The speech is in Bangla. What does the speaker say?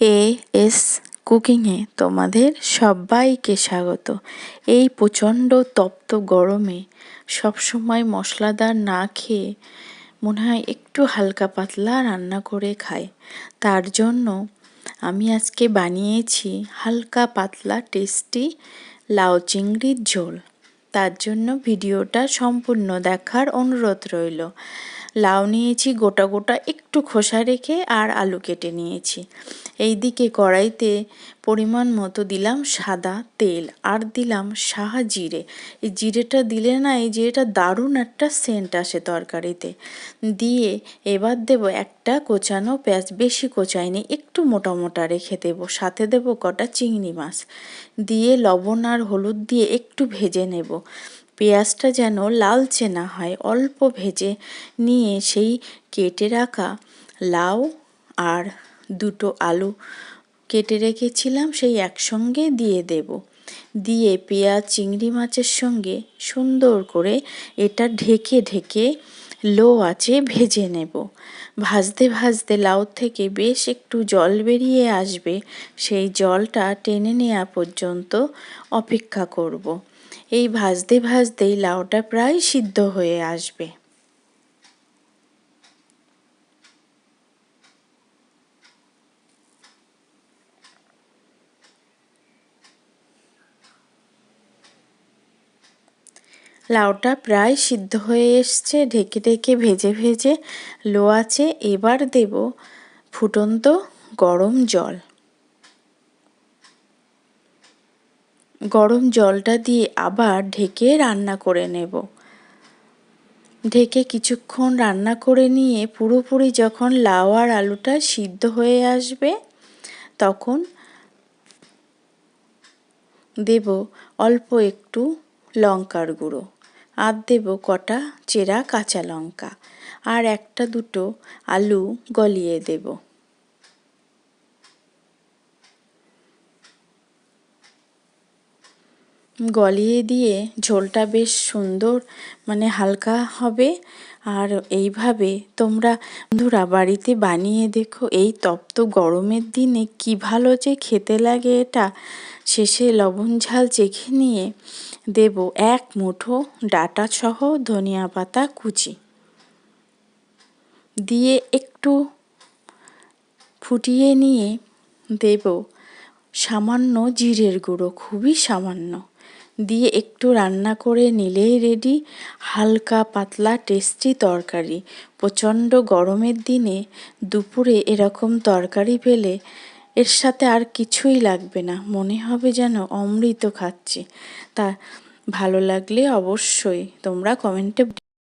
এ এস কুকিংয়ে তোমাদের সবাইকে স্বাগত। এই প্রচণ্ড তপ্ত গরমে সবসময় মশলাদার না খেয়ে মনে হয় একটু হালকা পাতলা রান্না করে খাই। তার জন্য আমি আজকে বানিয়েছি হালকা পাতলা টেস্টি লাউ চিংড়ির ঝোল। তার জন্য ভিডিওটা সম্পূর্ণ দেখার অনুরোধ রইল। লাউ নিয়েছি, গোটা গোটা একটু খোসা রেখে আর আলু কেটে নিয়েছি। এই দিকে কড়াইতে পরিমাণ মতো দিলাম সাদা তেল আর দিলাম সাহা জিরে। এই জিরেটা দিলে না, এই জিরেটা দারুণ একটা সেন্ট আসে তরকারিতে। দিয়ে এবার দেব একটা কোচানো পেঁয়াজ, বেশি কোচাইনি, একটু মোটা মোটা রেখে দেবো। সাথে দেব কটা চিংড়ি মাছ। দিয়ে লবণ আর হলুদ দিয়ে একটু ভেজে নেব। পেঁয়াজটা যেন লালচে না হয়, অল্প ভেজে নিয়ে সেই কেটে রাখা লাউ আর দুটো আলু কেটে রেখেছিলাম, সেই একসঙ্গে দিয়ে দেব। দিয়ে পেঁয়াজ, চিংড়ি মাছের সঙ্গে সুন্দর করে এটা ঢেকে ঢেকে লো আছে ভেজে নেব। ভাজতে ভাজতে লাউ থেকে বেশ একটু জল বেরিয়ে আসবে, সেই জলটা টেনে নেওয়া পর্যন্ত অপেক্ষা করব। এই ভাজতে ভাজতেই লাউটা প্রায় সিদ্ধ হয়ে আসবে। লাউটা প্রায় সিদ্ধ হয়ে এসছে, ঢেকে ঢেকে ভেজে ভেজে লো আছে এবার দেব ফুটন্ত গরম জল। গরম জলটা দিয়ে আবার ঢেকে রান্না করে নেব। ঢেকে কিছুক্ষণ রান্না করে নিয়ে পুরোপুরি যখন লাউ আর আলুটা সিদ্ধ হয়ে আসবে, তখন দেব অল্প একটু লঙ্কার গুঁড়ো আর দেব কটা চেরা কাঁচা লঙ্কা। আর একটা দুটো আলু গলিয়ে দেব। গলিয়ে দিয়ে ঝোলটা বেশ সুন্দর মানে হালকা হবে। আর এইভাবে তোমরা বন্ধুরা বাড়িতে বানিয়ে দেখো, এই তপ্ত গরমের দিনে কি ভালো যে খেতে লাগে এটা। শেষে লবণ ঝাল চেখে নিয়ে দেব এক মুঠো ডাটা সহ ধনিয়া পাতা কুচি। দিয়ে একটু ফুটিয়ে নিয়ে দেব সামান্য জিরের গুঁড়ো, খুবই সামান্য। দিয়ে একটু রান্না করে নিলেই রেডি হালকা পাতলা টেস্টি তরকারি। প্রচণ্ড গরমের দিনে দুপুরে এরকম তরকারি পেলে এর সাথে আর কিছুই লাগবে না, মনে হবে যেন অমৃত খাচ্ছি। তা ভালো লাগলে অবশ্যই তোমরা কমেন্টে